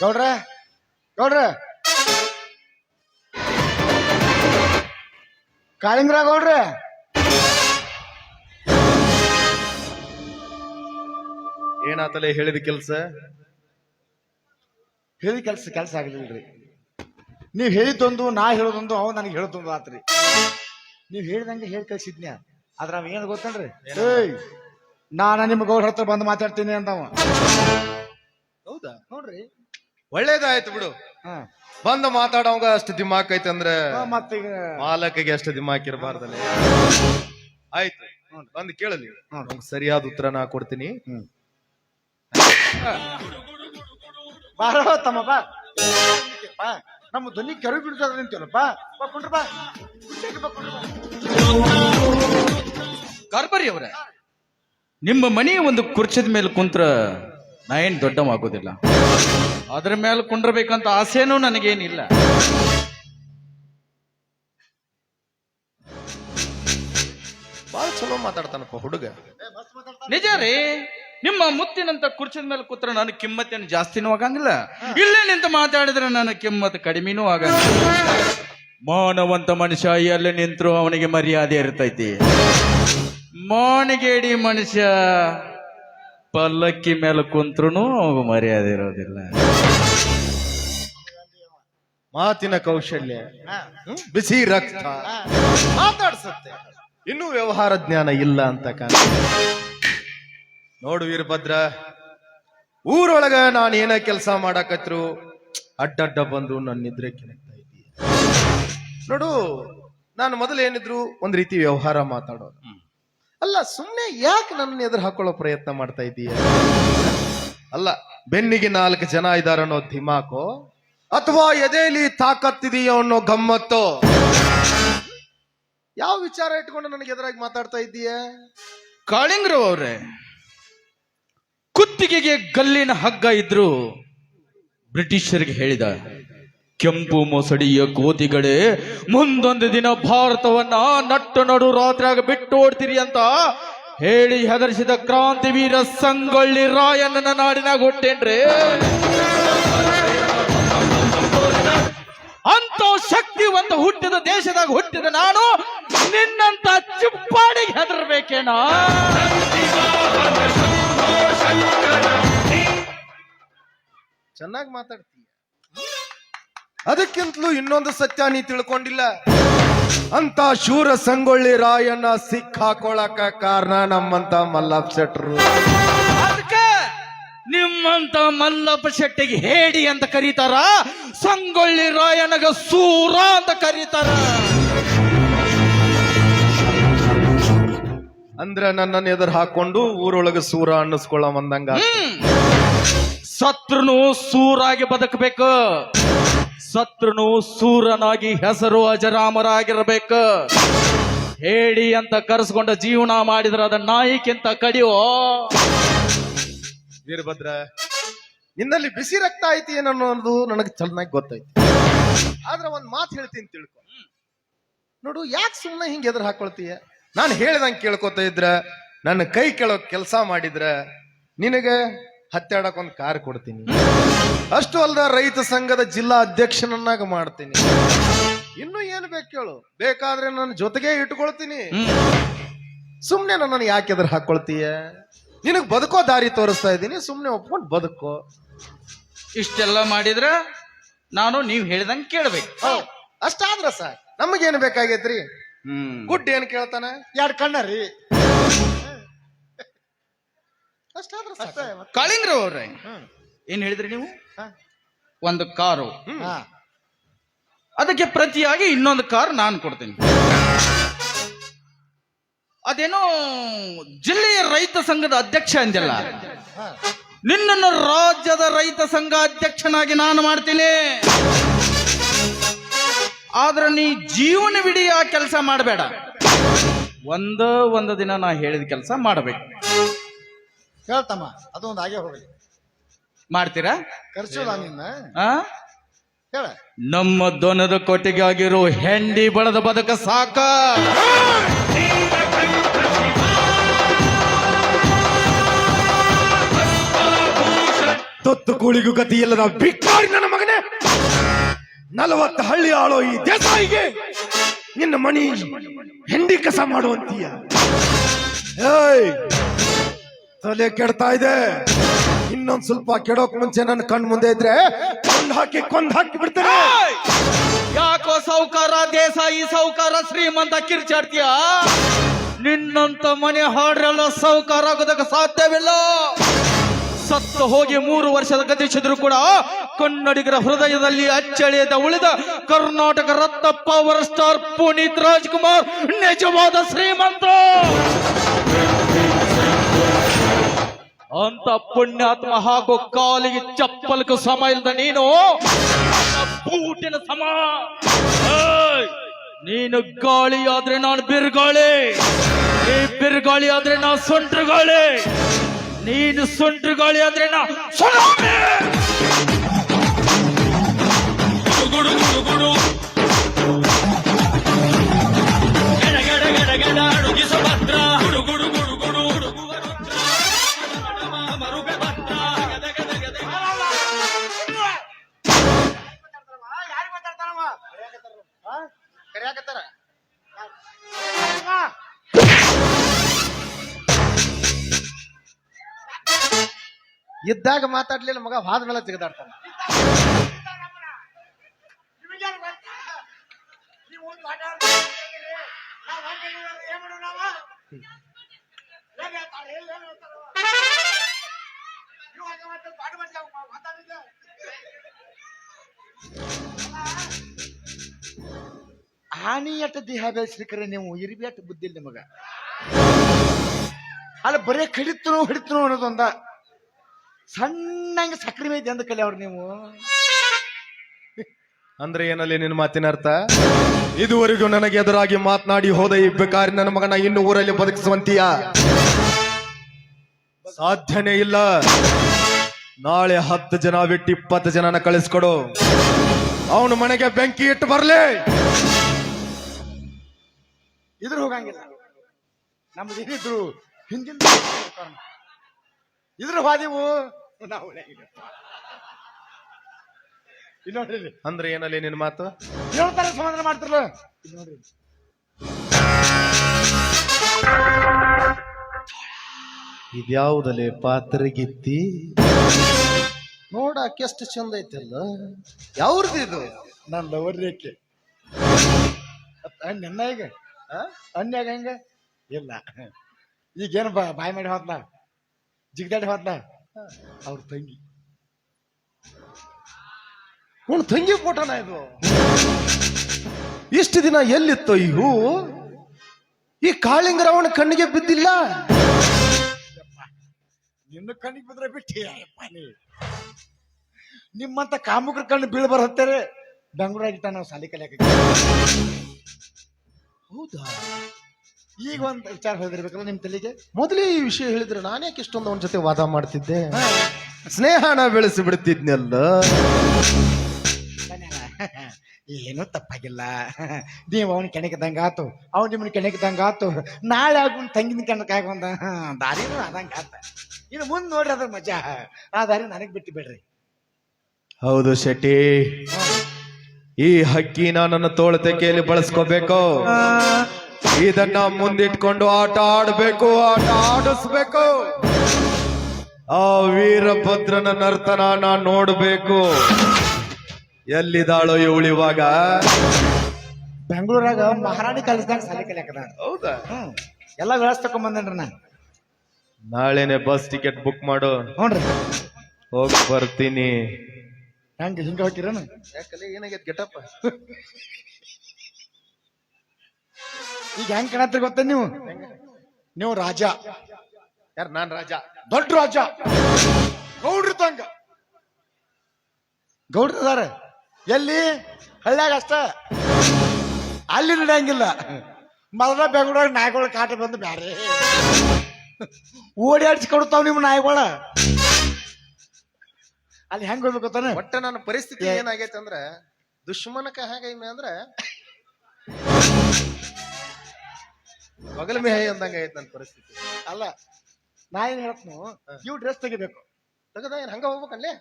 ಗೌಡ್ರ ಗೌಡ್ರ. ಕಾಳಿಂಗ್ರ ಗೌಡ್ರ. ಏನಾತಲೇ ಹೇಳಿದ ಕೆಲಸ? ಹೇಳಿದ ಕೆಲಸ ಕೆಲಸ ಆಗ್ಲಿಲ್ರಿ. ನೀವ್ ಹೇಳಿದ್ದೊಂದು ನಾ ಹೇಳೋದೊಂದು ಅವ್ ನನಗೆ ಹೇಳೋದೊಂದು ಆತ್ರಿ. ನೀವ್ ಹೇಳಿದಂಗೆ ಹೇಳಿ ಕಳ್ಸಿದ್ನ್ಯಾ ಆದ್ರ ಅವ ಏನ್ ಗೊತ್ತನ್ರಿ? ಏಯ್ ನಾನ ನಿಮ್ ಗೌಡ್ರ ಹತ್ರ ಬಂದು ಮಾತಾಡ್ತೀನಿ ಅಂತವ ಹೌದಾ? ನೋಡ್ರಿ ಒಳ್ಳೇದಾಯ್ತು ಬಿಡು. ಹಾ. ಬಂದ ಮಾತಾಡೋಂಗ ಅಷ್ಟು ದಿಮಾಕ್ ಐತೆ ಅಂದ್ರೆ ಮತ್ತೀಗ ಮಾಲಕಿಗೆ ಅಷ್ಟು ದಿಮಾಕ್ ಇರಬಾರ್ದಲ್ಲ. ಆಯ್ತು. ಬಂದು ಕೇಳಲಿ ಸರಿಯಾದ ಉತ್ತರ ನಾ ಕೊಡ್ತೀನಿ. ಬಾರ ತಮ್ಮ ಬಾ. ಬಾ. ನಮ್ಮ ಧ್ವನಿ ಕೆರೆ ಬಿಡ್ತದ ನಿಂತೀವಲ್ಲಪ್ಪ ಬಾ ಕುಂಡ್ರ ಬಾ. ಕುರ್ಚಿಯಾಗಿ ಬಾ, ಕುಂಡ್ರ ಬಾ. ಕಾರ್ಬರಿ ಅವರೇ ನಿಮ್ಮ ಮನೆ ಒಂದು ಕುರ್ಚದ ಮೇಲೆ ಕುಂತ್ರ ನಾ ಏನ್ ದೊಡ್ಡವಾಗೋದಿಲ್ಲ ಅದ್ರ ಮೇಲೆ ಕುಂಡ್ರಬೇಕಂತ ಆಸೆನೂ ನನಗೇನಿಲ್ಲ. ಭಾಳ ಚಲೋ ಮಾತಾಡ್ತಾನಪ್ಪ ಹುಡುಗ. ನಿಜ ರೀ ನಿಮ್ಮ ಮುತ್ತಿನಂತ ಕುರ್ಚಿದ ಮೇಲೆ ಕೂತ್ರ ನನ್ನ ಕಿಮ್ಮತ್ತೇನು ಜಾಸ್ತಿನೂ ಆಗಂಗಿಲ್ಲ. ಇಲ್ಲೇ ನಿಂತು ಮಾತಾಡಿದ್ರೆ ನನ್ನ ಕಿಮ್ಮತ್ ಕಡಿಮೆನೂ ಆಗಂಗಿಲ್ಲ. ಮಾನವಂತ ಮನುಷ್ಯ ಎಲ್ಲಿ ನಿಂತರೂ ಅವನಿಗೆ ಮರ್ಯಾದೆ ಇರ್ತೈತಿ. ಮಾನಿಗೇಡಿ ಮನುಷ್ಯ ಪಲ್ಲಕ್ಕಿ ಮೇಲೆ ಕುಂತ್ರು ಅವಾಗ ಮರ್ಯಾದೆ ಇರೋದಿಲ್ಲ. ಮಾತಿನ ಕೌಶಲ್ಯ? ಬಿಸಿ ರಕ್ತ. ಮಾತಾಡ್ಸುತ್ತೆ. ಇನ್ನೂ ವ್ಯವಹಾರ ಜ್ಞಾನ ಇಲ್ಲ ಅಂತ ಕಾಣ ನೋಡು ವೀರಭದ್ರ ಊರೊಳಗ ನಾನು ಏನ ಕೆಲಸ ಮಾಡಕತ್ರು ಅಡ್ಡಡ್ಡ ಬಂದು ನನ್ನ ನಿದ್ರೆ ಕೆಣಕ್ತಾ ಇದ್ದೀಯ. ನೋಡು ನಾನು ಮೊದಲು ಏನಿದ್ರು ಒಂದ್ ರೀತಿ ವ್ಯವಹಾರ ಮಾತಾಡೋದು. ಅಲ್ಲ ಸುಮ್ಮನೆ ಯಾಕೆ ನನ್ನ ಎದುರು ಹಾಕೊಳ್ಳೋ ಪ್ರಯತ್ನ ಮಾಡ್ತಾ ಇದ್ದೀಯ? ಅಲ್ಲ, ಬೆನ್ನಿಗೆ ನಾಲ್ಕು ಜನ ಇದಾರ ಅನ್ನೋ ಧಿಮಾಕೋ ಅಥವಾ ಎದೆಯಲ್ಲಿ ತಾಕತ್ತಿದೆಯೋ ಅನ್ನೋ ಗಮ್ಮತ್ತೋ? ಯಾವ ವಿಚಾರ ಇಟ್ಕೊಂಡು ನನಗೆ ಎದುರಾಗಿ ಮಾತಾಡ್ತಾ ಇದ್ದೀಯ? ಕಾಳಿಂಗ್ರು ಅವ್ರೆ, ಕುತ್ತಿಗೆಗೆ ಗಲ್ಲಿನ ಹಗ್ಗ ಇದ್ರು ಬ್ರಿಟಿಷರಿಗೆ ಹೇಳಿದ ಕೆಂಪು ಮೊಸಡಿಯ ಕೋತಿಗಳೇ ಮುಂದೊಂದು ದಿನ ಭಾರತವನ್ನ ನಟ್ಟು ನಡು ರಾತ್ರಿಯಾಗ ಬಿಟ್ಟು ಓಡ್ತೀರಿ ಅಂತ ಹೇಳಿ ಹೆದರಿಸಿದ ಕ್ರಾಂತಿವೀರ ಸಂಗೊಳ್ಳಿ ರಾಯಣ್ಣನ ನಾಡಿನಾಗ ಹುಟ್ಟೇನ್ರಿ. ಅಂತ ಶಕ್ತಿವಂತ ಹುಟ್ಟಿದ ದೇಶದಾಗ ಹುಟ್ಟಿದ ನಾನು ನಿನ್ನಂತ ಚುಪ್ಪಾಡಿಗೆ ಹೆದರ್ಬೇಕೇನಾ. ಚೆನ್ನಾಗಿ ಮಾತಾಡ್ತೀಯ ಅದಕ್ಕಿಂತಲೂ ಇನ್ನೊಂದು ಸತ್ಯ ನೀ ತಿಳ್ಕೊಂಡಿಲ್ಲ. ಅಂತ ಶೂರ ಸಂಗೊಳ್ಳಿ ರಾಯನ್ನ ಸಿಕ್ ಹಾಕೊಳಕ ಕಾರಣ ನಮ್ಮಂತ ಮಲ್ಲಪ್ಪ ಶೆಟ್ರು ಅದಕ್ಕೆ ನಿಮ್ಮಂತ ಮಲ್ಲಪ್ಪ ಶೆಟ್ಟಿಗೆ ಹೇಡಿ ಅಂತ ಕರೀತಾರ ಸಂಗೊಳ್ಳಿ ರಾಯನಗ ಸೂರ ಅಂತ ಕರೀತಾರ. ಅಂದ್ರ ನನ್ನನ್ನು ಎದುರು ಹಾಕೊಂಡು ಊರೊಳಗೆ ಸೂರ ಅನ್ನಿಸ್ಕೊಳ್ಳ ಬಂದಂಗ ಸತ್ರುನು ಸೂರಾಗಿ ಬದುಕಬೇಕು. ಸತ್ರುನು ಸೂರನಾಗಿ ಹೆಸರು ಅಜರಾಮರಾಗಿರ್ಬೇಕು. ಹೇಳಿ ಅಂತ ಕರೆಸ್ಕೊಂಡ ಜೀವನ ಮಾಡಿದ್ರ ಅದ ನಾಯಿಕ್ಕಿಂತ ಕಡಿಯೋ. ವೀರಭದ್ರ ನಿನ್ನಲ್ಲಿ ಬಿಸಿ ರಕ್ತ ಐತಿ ಏನನ್ನೋದು ನನಗೆ ಚೆನ್ನಾಗಿ ಗೊತ್ತೈತಿ. ಆದ್ರೆ ಒಂದ್ ಮಾತು ಹೇಳ್ತೀನಿ ತಿಳ್ಕೊ. ನೋಡು, ಯಾಕೆ ಸುಮ್ಮನೆ ಹಿಂಗೆ ಎದುರು ಹಾಕೊಳ್ತೀಯ? ನಾನು ಹೇಳ್ದಂಗೆ ಕೇಳ್ಕೊತ ಇದ್ರ, ನನ್ನ ಕೈ ಕೆಳಗೆ ಕೆಲಸ ಮಾಡಿದ್ರ, ನಿನಗೆ ಒಂದು ಕಾರ್ ಕೊಡ್ತೀನಿ. ಅಷ್ಟು ಅಲ್ದ ರೈತ ಸಂಘದ ಜಿಲ್ಲಾ ಅಧ್ಯಕ್ಷನನ್ನಾಗ ಮಾಡ್ತೀನಿ. ಇನ್ನು ಏನು ಬೇಕು ಕೇಳು? ಬೇಕಾದ್ರೆ ನನ್ನ ಜೊತೆಗೆ ಇಟ್ಕೊಳ್ತೀನಿ. ಸುಮ್ನೆ ನನ್ನನ್ನು ಯಾಕೆ ಎದುರು ಹಾಕೊಳ್ತೀಯ? ನಿನಗ್ ಬದುಕೋ ದಾರಿ ತೋರಿಸ್ತಾ ಇದ್ದೀನಿ ಸುಮ್ನೆ ಒಪ್ಕೊಂಡು ಬದುಕೋ. ಇಷ್ಟೆಲ್ಲ ಮಾಡಿದ್ರ ನಾನು ನೀವು ಹೇಳ್ದಂಗೆ ಕೇಳ್ಬೇಕು. ಅಷ್ಟಾದ್ರ ಸಾಕ್. ನಮಗೇನು ಬೇಕಾಗೈತ್ರಿ? ಹ್ಮ್. ಗುಡ್ ಏನ್ ಕೇಳ್ತಾನೆ? ಎರಡ್ ಕಣ್ಣ ಅಷ್ಟಾದ್ರ ಕಾಳಿಂಗ್ರ ಅವ್ರೆ. ಏನ್ ಹೇಳಿದ್ರಿ ನೀವು? ಹ. ಒಂದು ಕಾರು. ಹಾ. ಅದಕ್ಕೆ ಪ್ರತಿಯಾಗಿ ಇನ್ನೊಂದು ಕಾರ್ ನಾನು ಕೊಡ್ತೀನಿ. ಅದೇನೋ ಜಿಲ್ಲೆಯ ರೈತ ಸಂಘದ ಅಧ್ಯಕ್ಷ ಅಂದಿಲ್ಲ ಹಾ. ನಿನ್ನನ್ನು ರಾಜ್ಯದ ರೈತ ಸಂಘ ಅಧ್ಯಕ್ಷನಾಗಿ ನಾನು ಮಾಡ್ತೀನಿ. ಆದ್ರೆ ನೀ ಜೀವನವಿಡೀ ಆ ಕೆಲಸ ಮಾಡಬೇಡ. ಒಂದ ಒಂದು ದಿನ ನಾ ಹೇಳಿದ ಕೆಲಸ ಮಾಡಬೇಕು. ಹೇಳ್ತಮ್ಮ ಅದೊಂದು ಹಾಗೆ ಹೋಗಲಿ. ಮಾಡ್ತೀರಾ? ಖರ್ಚು ನಿನ್ನ. ಆ? ಹೇಳ. ನಮ್ಮ ದೊನದ ಕೊಟ್ಟಿಗೆ ಆಗಿರೋ ಹೆಂಡಿ ಬಳದ ಬದಕ ಸಾಕ. ತತ್ತು ಕೂಳಿಗೂ ಗತಿ ಇಲ್ಲದ ಬಿಕ್ಕಾಡಿ ನನ್ನ ಮಗನೇ. ನಲವತ್ತು ಹಳ್ಳಿ ಆಳೋ ಈ ದೇಸಾಯಿಗೆ ನಿನ್ನ ಮಣಿ ಹೆಂಡಿ ಕಸ ಮಾಡುವಂತೀಯ. ಏಯ್! ತಲೆ ಕೆಡ್ತಾ ಇದೆ. ಇನ್ನೊಂದ್ ಸ್ವಲ್ಪ ಕೆಡೋಕ್ ಮುಂಚೆ ನನ್ನ ಕಣ್ ಮುಂದೆ ಇದ್ರೆ ಕೊಂದ್ ಹಾಕಿ ಕೊಂದ್ ಹಾಕಿ ಬಿಡ್ತೇನೆ. ಯಾಕೋ ದೇಶ ದೇಸಾಯಿ ಸೌಕಾರ ಶ್ರೀಮಂತ ಕಿರ್ಚಾಡ್ತೀಯ? ನಿನ್ನಂತ ಮನೆ ಹಾಡ್ರೆಲ್ಲ ಸೌಕಾರ ಆಗೋದಕ್ಕೆ ಸಾಧ್ಯವಿಲ್ಲ. ಸತ್ತು ಹೋಗಿ ಮೂರು ವರ್ಷದ ಗತಿಸಿದ್ರು ಕೂಡ ಕನ್ನಡಿಗರ ಹೃದಯದಲ್ಲಿ ಅಚ್ಚಳಿಯದ ಉಳಿದ ಕರ್ನಾಟಕ ರತ್ನ ಪವರ್ ಸ್ಟಾರ್ ಪುನೀತ್ ರಾಜ್ಕುಮಾರ್, ನಿಜವಾದ ಶ್ರೀಮಂತ! ಅಂತ ಪುಣ್ಯಾತ್ಮ ಹಾಗೂ ಕಾಲಿಗೆ ಚಪ್ಪಲ್ಕು ಸಮ ಇಲ್ಲದ ನೀನು ಬೂಟಿನ ಸಮ! ನೀನು ಗಾಳಿ ಆದ್ರೆ ನಾನು ಬಿರುಗಾಳಿ ನೀ ಬಿರುಗಾಳಿ ಆದ್ರೆ ನಾ ಸೊಂಟ್ರ ಗಾಳಿ ನೀನು ಸೊಂಟ್ರ ಗಾಳಿ ಆದ್ರೆ ನಾ ಸುನಾಮಿ! ಇದ್ದಾಗ ಮಾತಾಡ್ಲಿಲ್ಲ ಮಗ ಹಾದ ಮೇಲೆ ತೆಗೆದಾಡ್ತಾನೆ. ಆನಿ ಎಟ್ಟ ದೇಹ ಬೆಳೆಸ್ಲಿಕ್ಕರೆ ನೀವು ಇರಿಬೇಟ್ ಬುದ್ಧಿಲ್ ನಿಮಗ. ಅಲ್ಲ ಬರೇ ಕಡಿತನು ಹಿಡಿತನು ಅನ್ನೋದೊಂದ. ಸಣ್ಣಂಗೆ ಸಕ್ರೆ ಮೈತಿ ಅಂದ ಕಲಿ ಅವ್ರು ನೀವು. ಅಂದ್ರೆ ಏನಲ್ಲಿ ನಿನ್ನ ಮಾತಿನ ಅರ್ಥ? ಇದುವರೆಗೂ ನನಗೆ ಎದುರಾಗಿ ಮಾತನಾಡಿ ಹೋದ ಈ ಬೇಕಾರಿ ನನ್ನ ಮಗನ ಇನ್ನು ಊರಲ್ಲಿ ಬದುಕಿಸುವಂತೀಯ? ಸಾಧ್ಯನೇ ಇಲ್ಲ. ನಾಳೆ ಹತ್ತು ಜನ ಬಿಟ್ಟು ಇಪ್ಪತ್ತು ಜನನ ಕಳಿಸ್ಕೊಡು. ಅವನು ಮನೆಗೆ ಬೆಂಕಿ ಇಟ್ಟು ಬರ್ಲಿ. ಇದ್ರು ಹೋಗಂಗಿಲ್ಲ. ನಮ್ದು ಏನಿದ್ರು ಹಿಂದಿನ ಇದ್ರ ಹೋದೆವು. ನಾವು ಇಲ್ಲಿ ನೋಡ್ರಿ ಅಂದ್ರೆ ಏನಲ್ಲಿ ನಿನ್ನ ಮಾತು? ಹೇಳ್ತಾರೆ ಸಮಾಧಾನ ಮಾಡ್ತಿರಲ್ಲ ನೋಡ್ರಿ ಇದ್ಯಾವುದಲೆ ಪಾತ್ರಗಿತ್ತಿ? ನೋಡಕ್ಕೆ ಎಷ್ಟು ಚಂದ ಐತಲ್ಲ. ಯಾವ್ರದ್ದು ಇದು? ನನ್ನ ಲವರ್ ರೇಖೆ ಅಣ್ಣ ಈಗ? ಅನ್ಯಾಗ ಹೆಂಗ? ಇಲ್ಲ. ಈಗೇನು ಬಾ ಬಾಯ್ ಮಾಡಿ ಹೋದ್ಲ ಜಿಗ್ದಾಡಿ ಹೋದ್ಲ ಅವ್ರ ತಂಗಿ. ಒಂದು ತಂಗಿ ಫೋಟೋನ ಇದು? ಇಷ್ಟು ದಿನ ಎಲ್ಲಿತ್ತು ಈ ಹೂ ಈ ಕಣ್ಣಿಗೆ ಬಿದ್ದಿಲ್ಲ? ನಿನ್ನ ಕಣ್ಣಿಗೆ ಬಿದ್ರೆ ಬಿಟ್ಟಿ ನೀ. ನಿಮ್ಮಂತ ಕಾಮುಕರ ಕಣ್ಣು ಬೀಳ್ ಬರತ್ತೇರೆ ಬೆಂಗಳೂರಾಗಿಟ್ಟ ನಾವು ಸಾಲಿ ಕಲಿಯಕ ಹೌದಾ? ಈಗ ಒಂದ್ ವಿಚಾರ ಹೇಳಿರ್ಬೇಕಲ್ಲ ನಿಮ್ ತಲೆಗೆ? ಮೊದಲೇ ಈ ವಿಷಯ ಹೇಳಿದ್ರೆ ನಾನ್ಯಾಕೆ ಇಷ್ಟೊಂದು ಒಂದ್ ಜೊತೆ ವಾದ ಮಾಡ್ತಿದ್ದೆ? ಸ್ನೇಹನ ಬೆಳೆಸಿ ಬಿಡ್ತಿದ್ನಲ್ಲ ಏನೂ ತಪ್ಪಾಗಿಲ್ಲ. ನೀವು ಅವನ ಕೆಣಕಿದಂಗ ಆತು ಅವ್ನು ನಿಮ್ಮನ್ನ ಕೆಣಕಿದಂಗ ಆತು. ನಾಳೆ ಆಗ ತಂಗಿನ ಕೆಣಕ ಆಗೊಂದ ದಾರಿನೂ ಆದಂಗ ಆತ. ಇನ್ನು ಮುಂದೆ ನೋಡ್ರಿ ಅದ್ರ ಮಜಾ. ಆ ದಾರಿ ನನಗ್ ಬಿಟ್ಟು ಬಿಡ್ರಿ. ಹೌದು ಶೆಟ್ಟಿ. ಈ ಹಕ್ಕಿನ ನನ್ನ ತೋಳತೆಕೆಯಲ್ಲಿ ಬಳಸ್ಕೋಬೇಕು. ಇದನ್ನ ಮುಂದಿಟ್ಕೊಂಡು ಆಟ ಆಡ್ಬೇಕು ಆಟ ಆಡಿಸ್ಬೇಕು. ಆ ವೀರಭದ್ರನ ನರ್ತನ ನಾ ನೋಡ್ಬೇಕು. ಎಲ್ಲಿದಾಳೋ ಇವಳಿವಾಗ? ಇವಾಗ ಬೆಂಗಳೂರಾಗ ಮಹಾರಾಣಿ ಕಲಿಸಿದಾಗ ಸಾಲಿ ಕಲಿಯಾಕದ ಹೌದಾ? ಎಲ್ಲ ವ್ಯವಸ್ಥೆ ತಗೊಂಬಂದೇನ್ರಿ ನಾನು. ನಾಳೆನೆ ಬಸ್ ಟಿಕೆಟ್ ಬುಕ್ ಮಾಡು. ನೋಡ್ರಿ ಹೋಗ್ ಬರ್ತೀನಿ. ಹೆಂಗ ಹಿಂಗೆ ಹೋಗಿರೇನು ಯಾಕಲೆ ಏನಾಗೈತೆ ಗೆಟಪ್ಪ? ಈಗ ಹೆಂಗ್ ಕಾಣತ್ರಿ ಗೊತ್ತ ನೀವು? ನೀವು ರಾಜ. ಯಾರು ನಾನ್ ರಾಜ? ದೊಡ್ಡ ರಾಜ. ಗೌಡ್ರ ತಂಗ ಗೌಡ್ರ ಅದಾರ ಎಲ್ಲಿ? ಹಳ್ಳ್ಯಾಗ ಅಷ್ಟ. ಅಲ್ಲಿ ನಡೆಯಂಗಿಲ್ಲ. ಮದ್ರ ಬೆಂಗಳೂರಾಗ ನಾಯಿಗಳ ಕಾಟ ಬಂದು ಬ್ಯಾರೆ. ಓಡಾಡ್ಸಿ ಕೊಡ್ತಾವ್ ನಿಮ್ಮ ನಾಯಿಗಳ. ಅಲ್ಲಿ ಹೆಂಗ್ ಹೋಗ್ಬೇಕು ತಾನೆ ಒಟ್ಟ ನನ್ನ ಪರಿಸ್ಥಿತಿ ಏನಾಗೈತೆ ಅಂದ್ರೆ ದುಶ್ಮನಕ ಹೇಗೈಮೆ ಅಂದ್ರ ಬಗಲ ಮೇ ಅಂದಂಗ ಐತ್ ನನ್ನ ಪರಿಸ್ಥಿತಿ. ಅಲ್ಲ ನಾ ಏನ್ ಹೇಳ್ತು ಇವ್ ಡ್ರೆಸ್ ತೆಗಿಬೇಕು. ತಗದ ಏನ್ ಹಂಗ ಹೋಗ್ಬೇಕಲ್ಲೇ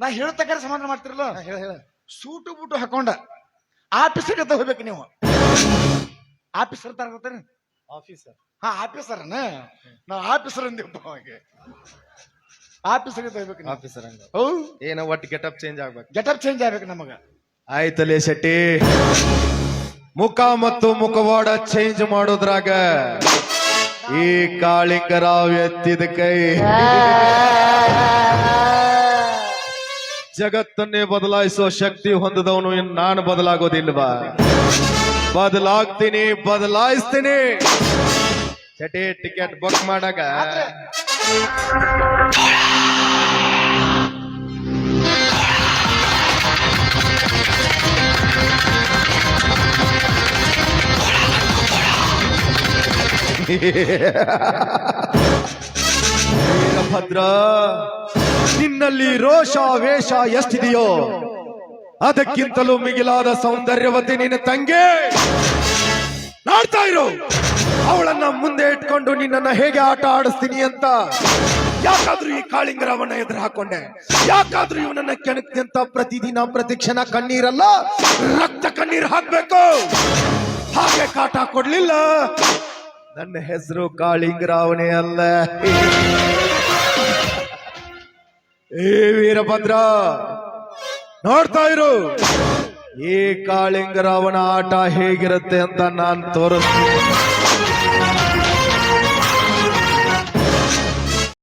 ನಾ ಹೇಳ್ತಕ್ಕಾರ ಸಮಾಧಾನ ಮಾಡ್ತಿರಲ್ಲ? ಹೇಳ ಹೇಳ. ಸೂಟು ಬೂಟು ಹಾಕೊಂಡ ಆಫೀಸರ್ ಅಂತ ಹೋಗ್ಬೇಕು ನೀವು. ಆಫೀಸರ್ ತರ ಹೋಗ್ತಾರೆ ಆಫೀಸರ್. ಹಾ ಆಫೀಸರ್ನ? ನಾ ಆಫೀಸರ್ ಅಂದಿಪ್ಪ ಅವಾಗ ಆಫೀಸರ್ ಅಂತ ಹೋಗ್ಬೇಕು ನೀವು. ಆಫೀಸರ್ ಹಂಗ. ಹೌದು ಏನ ಒಟ್ಟು ಗೆಟಪ್ ಚೇಂಜ್ ಆಗ್ಬೇಕು. ಗೆಟಪ್ ಚೇಂಜ್ ಆಗ್ಬೇಕು ನಮಗ. ಆಯ್ತಲೇ ಶೆಟ್ಟಿ. ಮುಖ ಮತ್ತು ಮುಖವಾಡ ಚೇಂಜ್ ಮಾಡೋದ್ರಾಗ ಈ ಕಾಳಿಂಗರಾವ್ ಎತ್ತಿದ ಕೈ. ಜಗತ್ತನ್ನೇ ಬದಲಾಯಿಸೋ ಶಕ್ತಿ ಹೊಂದದವನು ನಾನು ಬದಲಾಗೋದಿಲ್ವಾ? ಬದಲಾಗ್ತೀನಿ, ಬದಲಾಯಿಸ್ತೀನಿ. ಚಟಿ ಟಿಕೆಟ್ ಬುಕ್ ಮಾಡಾಗ. ವೀರಭದ್ರ ನಿನ್ನಲ್ಲಿ ರೋಷ, ವೇಷ ಎಷ್ಟಿದೆಯೋ ಅದಕ್ಕಿಂತಲೂ ಮಿಗಿಲಾದ ಸೌಂದರ್ಯವತಿ ನಿನ್ನ ತಂಗಿ. ನೋಡ್ತಾ ಇರು ಅವಳನ್ನ ಮುಂದೆ ಇಟ್ಕೊಂಡು ನಿನ್ನನ್ನ ಹೇಗೆ ಆಟ ಆಡಿಸ್ತೀನಿ ಅಂತ ಯಾಕಾದ್ರೂ ಈ ಕಾಳಿಂಗರವನ್ನ ಎದುರು ಹಾಕೊಂಡೆ. ಯಾಕಾದ್ರೂ ಇವನನ್ನ ಕೆಣಕ್ತಿ ಪ್ರತಿದಿನ ಪ್ರತಿಕ್ಷಣ ಕಣ್ಣೀರಲ್ಲ, ರಕ್ತ ಕಣ್ಣೀರ್ ಹಾಕ್ಬೇಕು. ಹಾಗೆ ಕಾಟ ಕೊಡ್ಲಿಲ್ಲ. ನನ್ನ ಹೆಸರು ಕಾಳಿಂಗರಾವಣೆ ಅಲ್ಲ. ಏ ವೀರಭದ್ರ, ನೋಡ್ತಾ ಇರು. ಈ ಕಾಳಿಂಗರಾವಣ ಆಟ ಹೇಗಿರುತ್ತೆ ಅಂತ ನಾನು ತೋರಿಸ್ತೀನಿ.